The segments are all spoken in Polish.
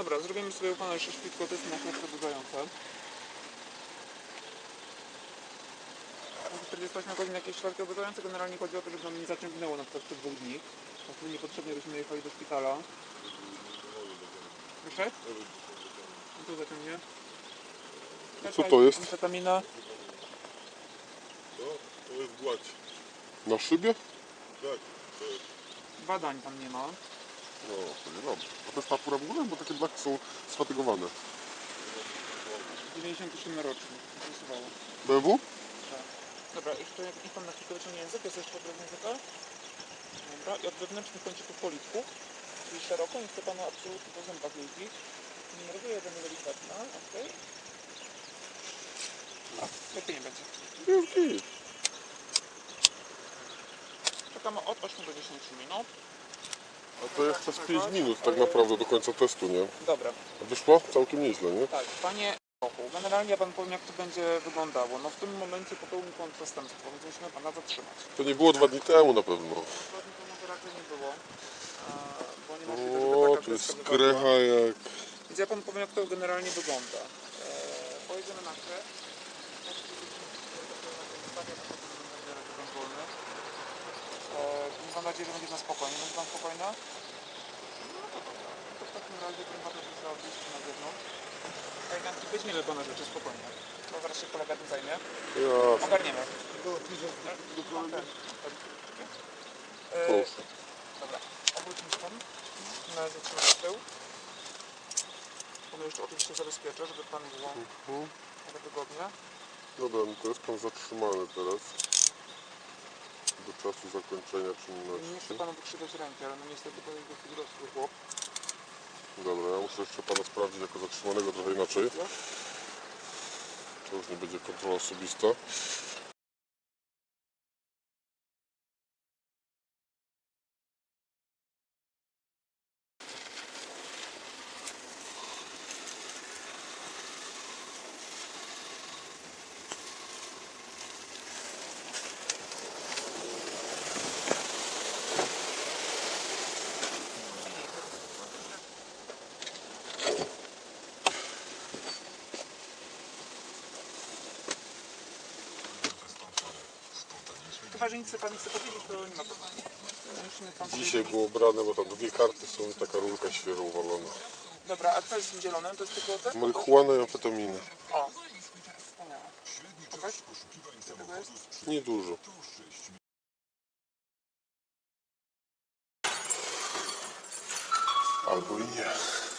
Dobra, zrobimy sobie u pana jeszcze szybko test na chleb przebudzające. 48 godzin jakieś środki obudzające generalnie chodzi o to, żeby nam nie zaciągnęło na przykład przed dwóch dni. Po prostu niepotrzebnie byśmy jechali do szpitala. Proszę? No tu zaciągnie. Co to jest? Amfetamina. To, to jest gładź. Na szybie? Tak, to jest. Badań tam nie ma. No, to nie dobrze. A to jest natura w ogóle? Bo takie blaki są sfatygowane. 97 roczny. BMW? Dobra, jeszcze jak niech pan na chwilkę wyciągnie język, jest jeszcze od języka. Dobra, i od wewnętrznych kącików politków, czyli szeroko, nie chce panu absolutnie po zębach jeździć. Numeruje jeden delikatna, okej. A, lepiej nie będzie. Jest git. Czekamy od 8 do 10 minut. A to jeszcze z 5 minut tak naprawdę do końca testu, nie? Dobra, wyszło całkiem nieźle, nie? tak, panie generalnie ja pan powiem jak to będzie wyglądało. No w tym momencie popełnił pan przestępstwo, więc musimy pana zatrzymać. To nie było dwa dni temu na pewno. Dokładnie to może raczej nie było. Bo nie możliwe, żeby O, taka to jest wypadła. krecha jak... Więc ja panu powiem, jak to generalnie wygląda. E, pojedziemy na krę. Mam nadzieję, że będzie na spokojnie. Będzie pan spokojna? No to dobra. To w takim razie prima to zrobić na zewnątrz. Elegancki, weźmiemy pana rzeczy spokojnie. To zaraz się kolega tym zajmie. Ogarniemy. Okej. E, Proszę. Dobra, obróćmy się pan. Na zatrzymamy w tył. Panu jeszcze oczywiście zabezpieczę, żeby pan było Mhm. wygodnie. Dobra, no to jest pan zatrzymany teraz. Do czasu zakończenia Nie czynności. chcę panu wykrzywać rękę, ale no niestety to jest dosyć dorosły chłop. Dobra, ja muszę jeszcze pana sprawdzić jako zatrzymanego trochę inaczej. To już nie będzie kontrola osobista. Chyba, że nic sobie pan nie chce powiedzieć, to nie ma problemu. Musimy tam Dzisiaj było brane, bo tam dwie karty są i taka rurka świeżo uwalona. Dobra, a co jest z tym zielonym? To jest tylko te? Marihuana i amfetaminy. O, wspaniałe. Pokaż? Co tego jest? Niedużo. Albo i nie.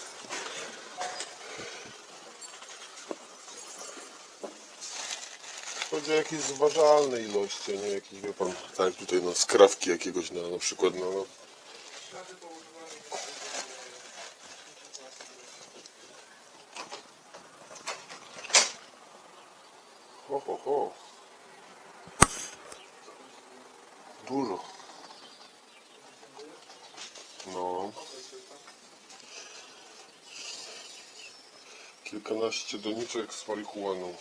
O jakieś zważalne ilości, nie jakieś, wie pan, tak tutaj no, skrawki jakiegoś na, na przykład na, no, ho, ho, ho. Dużo. No. Kilkanaście doniczek z marihuaną.